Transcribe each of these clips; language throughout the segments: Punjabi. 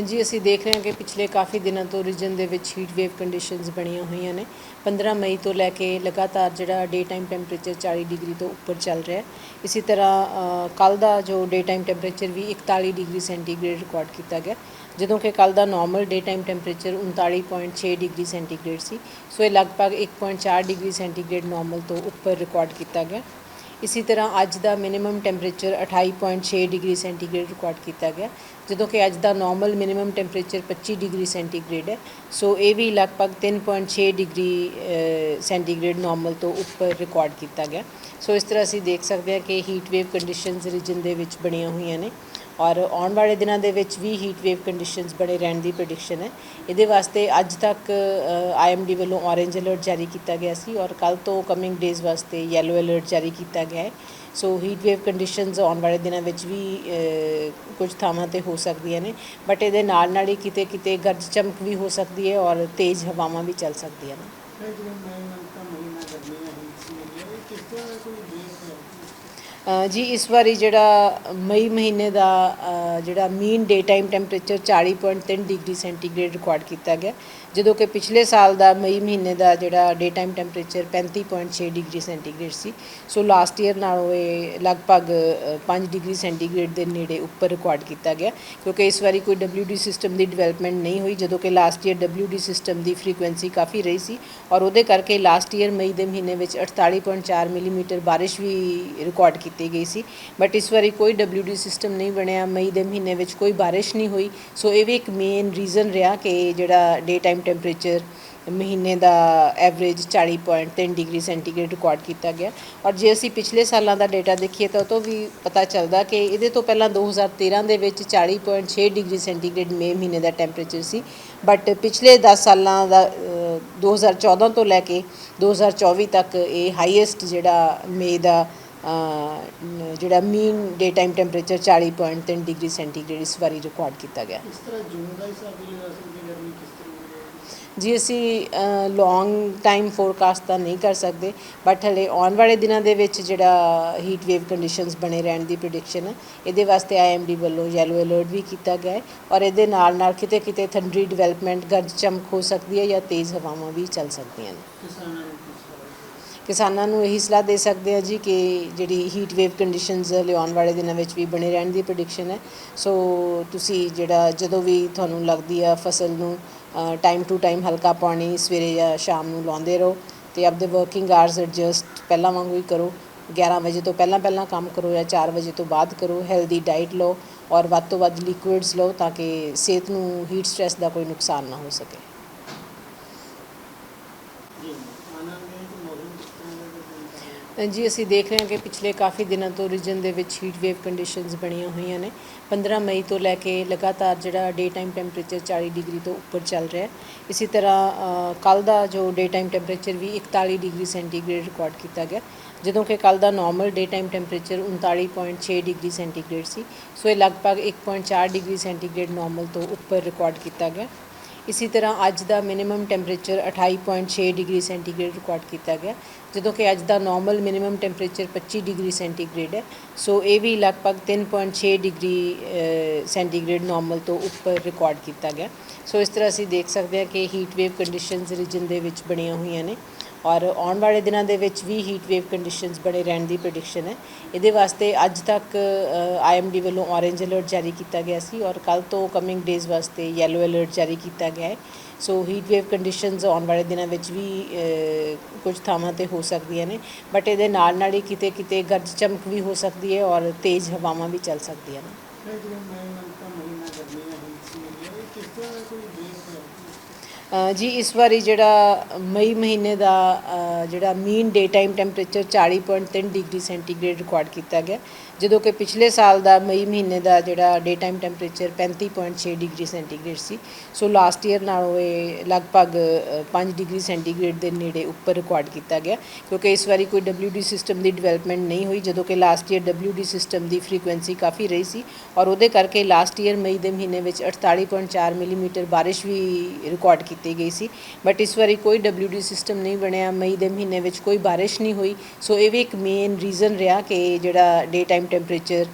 ਜੀ, ਅਸੀਂ ਦੇਖ ਰਹੇ ਹਾਂ ਕਿ ਪਿਛਲੇ ਕਾਫੀ ਦਿਨਾਂ ਤੋਂ ਰੀਜਨ ਦੇ ਵਿੱਚ ਹੀਟ ਵੇਵ ਕੰਡੀਸ਼ਨਸ ਬਣੀਆਂ ਹੋਈਆਂ ਨੇ। 15 ਮਈ ਤੋਂ ਲੈ ਕੇ ਲਗਾਤਾਰ ਜਿਹੜਾ ਡੇ ਟਾਈਮ ਟੈਂਪਰੇਚਰ 40 ਡਿਗਰੀ ਤੋਂ ਉੱਪਰ ਚੱਲ ਰਿਹਾ ਹੈ। ਇਸੇ ਤਰ੍ਹਾਂ ਕੱਲ ਦਾ ਜੋ ਡੇ ਟਾਈਮ ਟੈਂਪਰੇਚਰ ਵੀ 41 ਡਿਗਰੀ ਸੈਂਟੀਗ੍ਰੇਡ ਰਿਕਾਰਡ ਕੀਤਾ ਗਿਆ। ਜਦੋਂ ਕਿ ਕੱਲ ਦਾ normal day time temperature 39.6 degree centigrade ਸੀ। ਸੋ ਇਹ ਲਗਭਗ 1.4 ਡਿਗਰੀ ਸੈਂਟੀਗ੍ਰੇਡ ਨਾਰਮਲ ਤੋਂ ਉੱਪਰ ਰਿਕਾਰਡ ਕੀਤਾ ਗਿਆ। ਇਸੇ ਤਰ੍ਹਾਂ ਅੱਜ ਦਾ minimum temperature 28.6 degree centigrade record ਕੀਤਾ ਗਿਆ, ਜਦੋਂ ਕਿ ਅੱਜ ਦਾ normal minimum temperature 25 degree centigrade ਹੈ। ਸੋ ਇਹ ਵੀ ਲਗਭਗ 3.6 ਡਿਗਰੀ ਸੈਂਟੀਗ੍ਰੇਡ ਨਾਰਮਲ ਤੋਂ ਉੱਪਰ ਰਿਕਾਰਡ ਕੀਤਾ ਗਿਆ। ਸੋ ਇਸ ਤਰ੍ਹਾਂ ਅਸੀਂ ਦੇਖ ਸਕਦੇ ਹਾਂ ਕਿ ਹੀਟ ਵੇਵ ਕੰਡੀਸ਼ਨਸ ਰੀਜਨ ਦੇ ਵਿੱਚ ਬਣੀਆਂ ਹੋਈਆਂ ਨੇ। ਔਰ ਆਉਣ ਵਾਲੇ ਦਿਨਾਂ ਦੇ ਵਿੱਚ ਵੀ ਹੀਟ ਵੇਵ ਕੰਡੀਸ਼ਨਸ ਬਣੇ ਰਹਿਣ ਦੀ ਪ੍ਰੈਡਿਕਸ਼ਨ ਹੈ। ਇਹਦੇ ਵਾਸਤੇ ਅੱਜ ਤੱਕ ਆਈਐਮਡੀ ਵੱਲੋਂ ਔਰੇਂਜ ਅਲਰਟ ਜਾਰੀ ਕੀਤਾ ਗਿਆ ਸੀ ਔਰ ਕੱਲ ਤੋਂ ਕਮਿੰਗ ਡੇਜ਼ ਵਾਸਤੇ ਯੈਲੋ ਅਲਰਟ ਜਾਰੀ ਕੀਤਾ ਗਿਆ ਹੈ। ਸੋ ਹੀਟ ਵੇਵ ਕੰਡੀਸ਼ਨਸ ਆਉਣ ਵਾਲੇ ਦਿਨਾਂ ਵਿੱਚ ਵੀ ਕੁਝ ਥਾਵਾਂ ਤੇ ਹੋ ਸਕਦੀਆਂ ਨੇ ਬਟ ਇਹਦੇ ਨਾਲ ਨਾਲ ਹੀ ਕਿਤੇ ਕਿਤੇ ਗਰਜ ਚਮਕ ਵੀ ਹੋ ਸਕਦੀ ਹੈ ਔਰ ਤੇਜ਼ ਹਵਾਵਾਂ ਵੀ ਚੱਲ ਸਕਦੀਆਂ ਨੇ। ਕਿਸ ਤਰ੍ਹਾਂ ਕੋਈ ਬੇਸ ਹੈ? ਜੀ, ਇਸ ਵਾਰੀ ਜਿਹੜਾ ਮਈ ਮਹੀਨੇ ਦਾ ਜਿਹੜਾ mean day time temperature 40.3 degree centigrade record ਕੀਤਾ ਗਿਆ। ਜਦੋਂ ਕਿ ਪਿਛਲੇ ਸਾਲ ਦਾ ਮਈ ਮਹੀਨੇ ਦਾ ਜਿਹੜਾ day time temperature 35.6 degree centigrade ਸੀ। ਸੋ ਲਾਸਟ ਈਅਰ ਨਾਲੋਂ ਇਹ ਲਗਭਗ ਅ, 5 ਡਿਗਰੀ ਸੈਂਟੀਗ੍ਰੇਡ ਦੇ ਨੇੜੇ ਉੱਪਰ ਰਿਕਾਰਡ ਕੀਤਾ ਗਿਆ। ਕਿਉਂਕਿ ਇਸ ਵਾਰੀ ਕੋਈ WD ਸਿਸਟਮ ਦੀ ਡਿਵੈਲਪਮੈਂਟ ਨਹੀਂ ਹੋਈ ਜਦੋਂ ਕਿ ਲਾਸਟ ਈਅਰ WD ਸਿਸਟਮ ਦੀ ਫ੍ਰੀਕੁਐਂਸੀ ਕਾਫੀ ਰਹੀ ਸੀ ਔਰ ਉਹਦੇ ਕਰਕੇ ਲਾਸਟ ਈਅਰ ਮਈ ਦੇ ਮਹੀਨੇ ਵਿੱਚ 48.4 ਮਿਲੀਮੀਟਰ ਬਾਰਿਸ਼ ਵੀ ਰਿਕਾਰਡ ਕੀਤੀ ਗਈ ਸੀ। ਬਟ ਇਸ ਵਾਰੀ ਕੋਈ WD ਸਿਸਟਮ ਨਹੀਂ ਬਣਿਆ ਮਈ ਦੇ ਮਹੀਨੇ ਵਿੱਚ ਕੋਈ ਬਾਰਿਸ਼ ਨਹੀਂ ਹੋਈ। ਸੋ ਇਹ ਵੀ ਇੱਕ ਮੇਨ ਰੀਜ਼ਨ ਰਿਹਾ ਕਿ ਜਿਹੜਾ ਡੇ ਟਾਈਮ ਟੈਂਪਰੇਚਰ ਮਹੀਨੇ ਦਾ ਐਵਰੇਜ 40.3 ਡਿਗਰੀ ਸੈਂਟੀਗ੍ਰੇਡ ਰਿਕਾਰਡ ਕੀਤਾ ਗਿਆ। ਔਰ ਜੇ ਅਸੀਂ ਪਿਛਲੇ ਸਾਲਾਂ ਦਾ ਡਾਟਾ ਦੇਖੀਏ ਤਾਂ ਉਹ ਤੋਂ ਵੀ ਪਤਾ ਚੱਲਦਾ ਕਿ ਇਹਦੇ ਤੋਂ ਪਹਿਲਾਂ 2013 ਦੇ ਵਿੱਚ 40.6 ਡਿਗਰੀ ਸੈਂਟੀਗ੍ਰੇਡ ਮੇ ਮਹੀਨੇ ਦਾ ਟੈਂਪਰੇਚਰ ਸੀ। ਬਟ ਪਿਛਲੇ 10 ਸਾਲਾਂ ਦਾ ਅ, 2014 ਤੋਂ ਲੈ ਕੇ 2024 ਤੱਕ ਇਹ ਹਾਈਐਸਟ ਜਿਹੜਾ ਮੇ ਦਾ ਜਿਹੜਾ mean day time temperature 40.3 degree centigrade ਇਸ ਵਾਰੀ ਰਿਕਾਰਡ ਕੀਤਾ ਗਿਆ। ਇਸ ਤਰ੍ਹਾਂ ਜੂਨ ਦਾ ਹਿਸਾਬ ਵੀ ਲਗਾ ਸਕਦੇ ਗਰਮੀ ਕਿਸ ਤਰ੍ਹਾਂ ਦੀ ਰਹੇਗੀ ਜੀ, ਅਸੀਂ ਲੌਂਗ ਟਾਈਮ ਫੋਰਕਾਸਟ ਤਾਂ ਨਹੀਂ ਕਰ ਸਕਦੇ ਬਟ ਹਲੇ ਆਉਣ ਵਾਲੇ ਦਿਨਾਂ ਦੇ ਵਿੱਚ ਜਿਹੜਾ ਹੀਟ ਵੇਵ ਕੰਡੀਸ਼ਨਸ ਬਣੇ ਰਹਿਣ ਦੀ ਪ੍ਰੈਡਿਕਸ਼ਨ ਹੈ, ਇਹਦੇ ਵਾਸਤੇ ਆਈਐਮਡੀ ਵੱਲੋਂ ਯੈਲੋ ਅਲਰਟ ਵੀ ਕੀਤਾ ਗਿਆ ਹੈ ਔਰ ਇਹਦੇ ਨਾਲ ਨਾਲ ਕਿਤੇ ਕਿਤੇ ਥੰਡਰੀ ਡਿਵੈਲਪਮੈਂਟ ਗਰਜ ਚਮਕ ਹੋ ਸਕਦੀ ਹੈ ਜਾਂ ਤੇਜ਼ ਹਵਾਵਾਂ ਵੀ ਚੱਲ ਸਕਦੀਆਂ ਨੇ। ਕਿਸਾਨਾਂ ਨੂੰ ਇਹੀ ਸਲਾਹ ਦੇ ਸਕਦੇ ਆ ਜੀ ਕਿ ਜਿਹੜੀ ਹੀਟ ਵੇਵ ਕੰਡੀਸ਼ਨਸ ਲਿਆਉਣ ਵਾਲੇ ਦਿਨਾਂ ਵਿੱਚ ਵੀ ਬਣੇ ਰਹਿਣ ਦੀ ਪ੍ਰੈਡਿਕਸ਼ਨ ਹੈ। ਸੋ ਤੁਸੀਂ ਜਿਹੜਾ ਜਦੋਂ ਵੀ ਤੁਹਾਨੂੰ ਲੱਗਦੀ ਆ ਫਸਲ ਨੂੰ ਟਾਈਮ ਟੂ ਟਾਈਮ ਹਲਕਾ ਪਾਣੀ ਸਵੇਰੇ ਜਾਂ ਸ਼ਾਮ ਨੂੰ ਲਾਉਂਦੇ ਰਹੋ ਤੇ ਆਪਦੇ ਵਰਕਿੰਗ ਆਵਰਸ ਐਡਜਸਟ ਪਹਿਲਾਂ ਵਾਂਗੂ ਹੀ ਕਰੋ। 11 ਵਜੇ ਤੋਂ ਪਹਿਲਾਂ ਪਹਿਲਾਂ ਕੰਮ ਕਰੋ ਜਾਂ 4 ਵਜੇ ਤੋਂ ਬਾਅਦ ਕਰੋ ਹੈਲਦੀ ਡਾਈਟ ਲਓ ਔਰ ਵੱਧ ਤੋਂ ਵੱਧ ਲਿਕੁਇਡਸ ਲਓ ਤਾਂ ਕਿ ਸਿਹਤ ਨੂੰ ਹੀਟ ਸਟ੍ਰੈਸ ਦਾ ਕੋਈ ਨੁਕਸਾਨ ਨਾ ਹੋ ਸਕੇ। ਜੀ, ਅਸੀਂ ਦੇਖ ਰਹੇ ਹਾਂ ਕਿ ਪਿਛਲੇ ਕਾਫੀ ਦਿਨਾਂ ਤੋਂ ਰੀਜਨ ਦੇ ਵਿੱਚ ਹੀਟ ਵੇਵ ਕੰਡੀਸ਼ਨਸ ਬਣੀਆਂ ਹੋਈਆਂ ਨੇ। 15 ਮਈ ਤੋਂ ਲੈ ਕੇ ਲਗਾਤਾਰ ਜਿਹੜਾ ਡੇ ਟਾਈਮ ਟੈਂਪਰੇਚਰ 40 ਡਿਗਰੀ ਤੋਂ ਉੱਪਰ ਚੱਲ ਰਿਹਾ ਹੈ। ਇਸੇ ਤਰ੍ਹਾਂ ਕੱਲ ਦਾ ਜੋ ਡੇ ਟਾਈਮ ਟੈਂਪਰੇਚਰ ਵੀ 41 ਡਿਗਰੀ ਸੈਂਟੀਗ੍ਰੇਡ ਰਿਕਾਰਡ ਕੀਤਾ ਗਿਆ। ਜਦੋਂ ਕਿ ਕੱਲ ਦਾ normal day time temperature 39.6 degree centigrade ਸੀ। ਸੋ ਇਹ ਲਗਭਗ 1.4 ਡਿਗਰੀ ਸੈਂਟੀਗ੍ਰੇਡ ਨਾਰਮਲ ਤੋਂ ਉੱਪਰ ਰਿਕਾਰਡ ਕੀਤਾ ਗਿਆ। ਇਸੇ ਤਰ੍ਹਾਂ ਅੱਜ ਦਾ minimum temperature 28.6 degree centigrade record ਕੀਤਾ ਗਿਆ, ਜਦੋਂ ਕਿ ਅੱਜ ਦਾ normal minimum temperature 25 degree centigrade ਹੈ। ਸੋ ਇਹ ਵੀ ਲਗਭਗ 3.6 ਡਿਗਰੀ ਸੈਂਟੀਗ੍ਰੇਡ ਨਾਰਮਲ ਤੋਂ ਉੱਪਰ ਰਿਕਾਰਡ ਕੀਤਾ ਗਿਆ। ਸੋ ਇਸ ਤਰ੍ਹਾਂ ਅਸੀਂ ਦੇਖ ਸਕਦੇ ਹਾਂ ਕਿ ਹੀਟ ਵੇਵ ਕੰਡੀਸ਼ਨਸ ਰੀਜਨ ਦੇ ਵਿੱਚ ਬਣੀਆਂ ਹੋਈਆਂ ਨੇ। ਔਰ ਆਉਣ ਵਾਲੇ ਦਿਨਾਂ ਦੇ ਵਿੱਚ ਵੀ ਹੀਟ ਵੇਵ ਕੰਡੀਸ਼ਨਸ ਬਣੇ ਰਹਿਣ ਦੀ ਪ੍ਰੈਡਿਕਸ਼ਨ ਹੈ ਇਹਦੇ ਵਾਸਤੇ ਅੱਜ ਤੱਕ ਆਈਐਮਡੀ ਵੱਲੋਂ ਔਰੇਂਜ ਅਲਰਟ ਜਾਰੀ ਕੀਤਾ ਗਿਆ ਸੀ ਔਰ ਕੱਲ ਤੋਂ ਕਮਿੰਗ ਡੇਜ਼ ਵਾਸਤੇ ਯੈਲੋ ਅਲਰਟ ਜਾਰੀ ਕੀਤਾ ਗਿਆ ਹੈ ਸੋ ਹੀਟ ਵੇਵ ਕੰਡੀਸ਼ਨਸ ਆਉਣ ਵਾਲੇ ਦਿਨਾਂ ਵਿੱਚ ਵੀ ਕੁਝ ਥਾਵਾਂ ਤੇ ਹੋ ਸਕਦੀਆਂ ਨੇ ਬਟ ਇਹਦੇ ਨਾਲ ਨਾਲ ਹੀ ਕਿਤੇ ਕਿਤੇ ਗਰਜ ਚਮਕ ਵੀ ਹੋ ਸਕਦੀ ਹੈ ਔਰ ਤੇਜ਼ ਹਵਾਵਾਂ ਵੀ ਚੱਲ ਸਕਦੀਆਂ ਨੇ ਕਿਸ ਤਰ੍ਹਾਂ ਕੋਈ ਬੇਸ ਹੈ ਜੀ ਇਸ ਵਾਰੀ ਜਿਹੜਾ ਮਈ ਮਹੀਨੇ ਦਾ ਜਿਹੜਾ mean day time temperature 40.3 degree centigrade record ਕੀਤਾ ਗਿਆ। ਜਦੋਂ ਕਿ ਪਿਛਲੇ ਸਾਲ ਦਾ ਮਈ ਮਹੀਨੇ ਦਾ ਜਿਹੜਾ day time temperature 35.6 degree centigrade ਸੀ। ਸੋ ਲਾਸਟ ਈਅਰ ਨਾਲੋਂ ਇਹ ਲਗਭਗ ਅ, 5 ਡਿਗਰੀ ਸੈਂਟੀਗ੍ਰੇਡ ਦੇ ਨੇੜੇ ਉੱਪਰ ਰਿਕਾਰਡ ਕੀਤਾ ਗਿਆ। ਕਿਉਂਕਿ ਇਸ ਵਾਰੀ ਕੋਈ WD ਸਿਸਟਮ ਦੀ ਡਿਵੈਲਪਮੈਂਟ ਨਹੀਂ ਹੋਈ ਜਦੋਂ ਕਿ ਲਾਸਟ ਈਅਰ WD ਸਿਸਟਮ ਦੀ ਫ੍ਰੀਕੁਐਂਸੀ ਕਾਫੀ ਰਹੀ ਸੀ। ਔਰ ਉਹਦੇ ਕਰਕੇ ਲਾਸਟ ਈਅਰ ਮਈ ਦੇ ਮਹੀਨੇ ਵਿੱਚ 48.4 ਮਿਲੀਮੀਟਰ ਬਾਰਿਸ਼ ਵੀ ਰਿਕਾਰਡ ਕੀਤੀ ਕੀਤੀ ਗਈ ਸੀ। ਬਟ ਇਸ ਵਾਰੀ ਕੋਈ WD ਸਿਸਟਮ ਨਹੀਂ ਬਣਿਆ। ਮਈ ਦੇ ਮਹੀਨੇ ਵਿੱਚ ਕੋਈ ਬਾਰਿਸ਼ ਨਹੀਂ ਹੋਈ। ਸੋ ਇਹ ਵੀ ਇੱਕ ਮੇਨ ਰੀਜ਼ਨ ਰਿਹਾ ਕਿ ਜਿਹੜਾ ਡੇ ਟਾਈਮ ਟੈਂਪਰੇਚਰ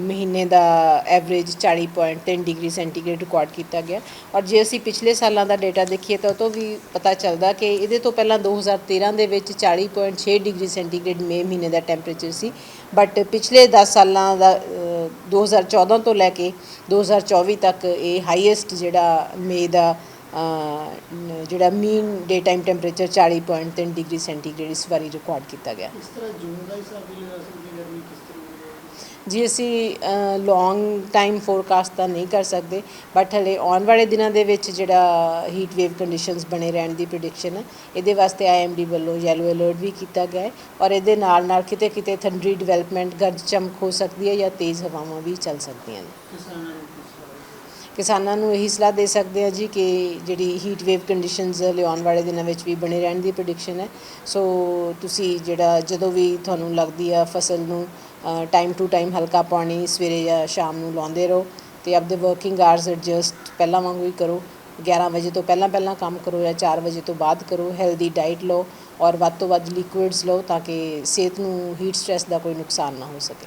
ਮਹੀਨੇ ਦਾ ਐਵਰੇਜ 40.3 ਡਿਗਰੀ ਸੈਂਟੀਗ੍ਰੇਡ ਰਿਕਾਰਡ ਕੀਤਾ ਗਿਆ। ਔਰ ਜੇ ਅਸੀਂ ਪਿਛਲੇ ਸਾਲਾਂ ਦਾ ਡਾਟਾ ਦੇਖੀਏ ਤਾਂ ਉਹ ਤੋਂ ਵੀ ਪਤਾ ਚੱਲਦਾ ਕਿ ਇਹਦੇ ਤੋਂ ਪਹਿਲਾਂ 2013 ਦੇ ਵਿੱਚ 40.6 ਡਿਗਰੀ ਸੈਂਟੀਗ੍ਰੇਡ ਮੇ ਮਹੀਨੇ ਦਾ ਟੈਂਪਰੇਚਰ ਸੀ। ਬਟ ਪਿਛਲੇ 10 ਸਾਲਾਂ ਦਾ ਅ, 2014 ਤੋਂ ਲੈ ਕੇ 2024 ਤੱਕ ਇਹ ਹਾਈਐਸਟ ਜਿਹੜਾ ਮੇ ਦਾ ਜਿਹੜਾ mean day time temperature 40.3 degree centigrade ਇਸ ਵਾਰੀ ਰਿਕਾਰਡ ਕੀਤਾ ਗਿਆ। ਇਸ ਤਰ੍ਹਾਂ ਜੂਨ ਦਾ ਹਿਸਾਬ ਵੀ ਲਗਾ ਸਕਦੇ ਗਰਮੀ ਕਿਸ ਤਰ੍ਹਾਂ ਦੀ ਰਹੇਗੀ ਜੀ ਅਸੀਂ ਲੌਂਗ ਟਾਈਮ ਫੋਰਕਾਸਟ ਤਾਂ ਨਹੀਂ ਕਰ ਸਕਦੇ ਬਟ ਹਲੇ ਆਉਣ ਵਾਲੇ ਦਿਨਾਂ ਦੇ ਵਿੱਚ ਜਿਹੜਾ ਹੀਟ ਵੇਵ ਕੰਡੀਸ਼ਨਸ ਬਣੇ ਰਹਿਣ ਦੀ ਪ੍ਰੈਡਿਕਸ਼ਨ ਹੈ ਇਹਦੇ ਵਾਸਤੇ ਆਈਐਮਡੀ ਵੱਲੋਂ ਯੈਲੋ ਅਲਰਟ ਵੀ ਕੀਤਾ ਗਿਆ ਹੈ ਔਰ ਇਹਦੇ ਨਾਲ ਨਾਲ ਕਿਤੇ ਕਿਤੇ ਥੰਡਰੀ ਡਿਵੈਲਪਮੈਂਟ ਗਰਜ ਚਮਕ ਹੋ ਸਕਦੀ ਹੈ ਜਾਂ ਤੇਜ਼ ਹਵਾਵਾਂ ਵੀ ਚੱਲ ਸਕਦੀਆਂ ਨੇ ਕਿਸਾਨਾਂ ਨੂੰ ਕਿਸ ਤਰ੍ਹਾਂ ਕਿਸਾਨਾਂ ਨੂੰ ਇਹੀ ਸਲਾਹ ਦੇ ਸਕਦੇ ਆ ਜੀ ਕਿ ਜਿਹੜੀ ਹੀਟ ਵੇਵ ਕੰਡੀਸ਼ਨਸ ਲਿਆਉਣ ਵਾਲੇ ਦਿਨਾਂ ਵਿੱਚ ਵੀ ਬਣੇ ਰਹਿਣ ਦੀ ਪ੍ਰੈਡਿਕਸ਼ਨ ਹੈ। ਸੋ ਤੁਸੀਂ ਜਿਹੜਾ ਜਦੋਂ ਵੀ ਤੁਹਾਨੂੰ ਲੱਗਦੀ ਆ ਫਸਲ ਨੂੰ ਟਾਈਮ ਟੂ ਟਾਈਮ ਹਲਕਾ ਪਾਣੀ ਸਵੇਰੇ ਜਾਂ ਸ਼ਾਮ ਨੂੰ ਲਾਉਂਦੇ ਰਹੋ ਤੇ ਆਪਦੇ ਵਰਕਿੰਗ ਆਵਰਸ ਐਡਜਸਟ ਪਹਿਲਾਂ ਵਾਂਗੂ ਹੀ ਕਰੋ। 11 ਵਜੇ ਤੋਂ ਪਹਿਲਾਂ ਪਹਿਲਾਂ ਕੰਮ ਕਰੋ ਜਾਂ 4 ਵਜੇ ਤੋਂ ਬਾਅਦ ਕਰੋ ਹੈਲਦੀ ਡਾਈਟ ਲਓ ਔਰ ਵੱਧ ਤੋਂ ਵੱਧ ਲਿਕੁਇਡਸ ਲਓ ਤਾਂ ਕਿ ਸਿਹਤ ਨੂੰ ਹੀਟ ਸਟ੍ਰੈਸ ਦਾ ਕੋਈ ਨੁਕਸਾਨ ਨਾ ਹੋ ਸਕੇ।